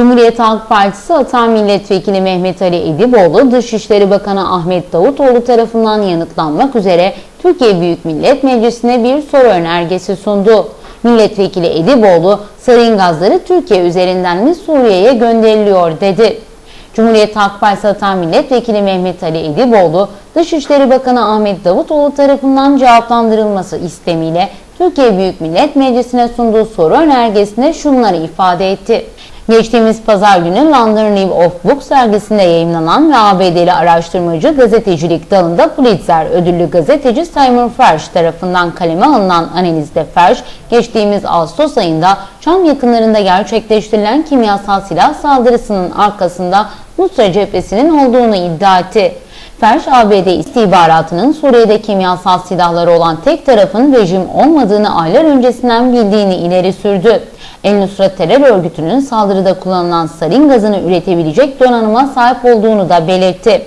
Cumhuriyet Halk Partisi Ata Milletvekili Mehmet Ali Ediboğlu, Dışişleri Bakanı Ahmet Davutoğlu tarafından yanıtlanmak üzere Türkiye Büyük Millet Meclisi'ne bir soru önergesi sundu. Milletvekili Ediboğlu, sarin gazları Türkiye üzerinden mi Suriye'ye gönderiliyor dedi. Cumhuriyet Halk Partisi Ata Milletvekili Mehmet Ali Ediboğlu, Dışişleri Bakanı Ahmet Davutoğlu tarafından cevaplandırılması istemiyle Türkiye Büyük Millet Meclisi'ne sunduğu soru önergesinde şunları ifade etti. Geçtiğimiz pazar günü London Review of Books sergisinde yayımlanan ve ABD'li araştırmacı gazetecilik dalında Pulitzer ödüllü gazeteci Simon Fersh tarafından kaleme alınan analizde Fersh, geçtiğimiz Ağustos ayında Şam yakınlarında gerçekleştirilen kimyasal silah saldırısının arkasında Nusra cephesinin olduğunu iddia etti. Ferş, ABD istihbaratının Suriye'de kimyasal silahları olan tek tarafın rejim olmadığını aylar öncesinden bildiğini ileri sürdü. El Nusrat terör örgütünün saldırıda kullanılan sarin gazını üretebilecek donanıma sahip olduğunu da belirtti.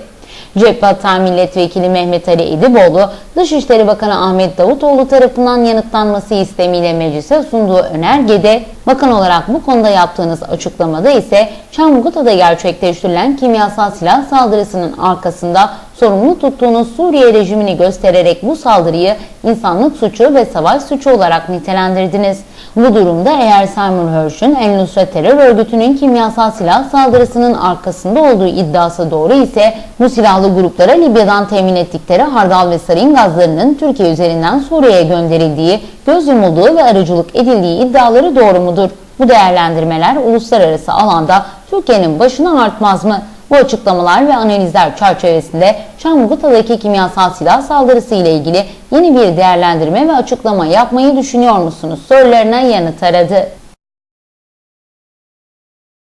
Cephe Atan Milletvekili Mehmet Ali Ediboğlu, Dışişleri Bakanı Ahmet Davutoğlu tarafından yanıtlanması istemiyle meclise sunduğu önergede, bakan olarak bu konuda yaptığınız açıklamada ise Çamguta'da gerçekleştirilen kimyasal silah saldırısının arkasında sorumlu tuttuğunuz Suriye rejimini göstererek bu saldırıyı insanlık suçu ve savaş suçu olarak nitelendirdiniz. Bu durumda eğer Simon Hersh'ün El Nusra terör örgütünün kimyasal silah saldırısının arkasında olduğu iddiası doğru ise bu silahlı gruplara Libya'dan temin ettikleri hardal ve sarin gazlarının Türkiye üzerinden Suriye'ye gönderildiği, göz yumulduğu ve aracılık edildiği iddiaları doğru mudur? Bu değerlendirmeler uluslararası alanda Türkiye'nin başına artmaz mı? Bu açıklamalar ve analizler çerçevesinde Çamguta'daki kimyasal silah saldırısı ile ilgili yeni bir değerlendirme ve açıklama yapmayı düşünüyor musunuz? Sorularına yanıt aradı.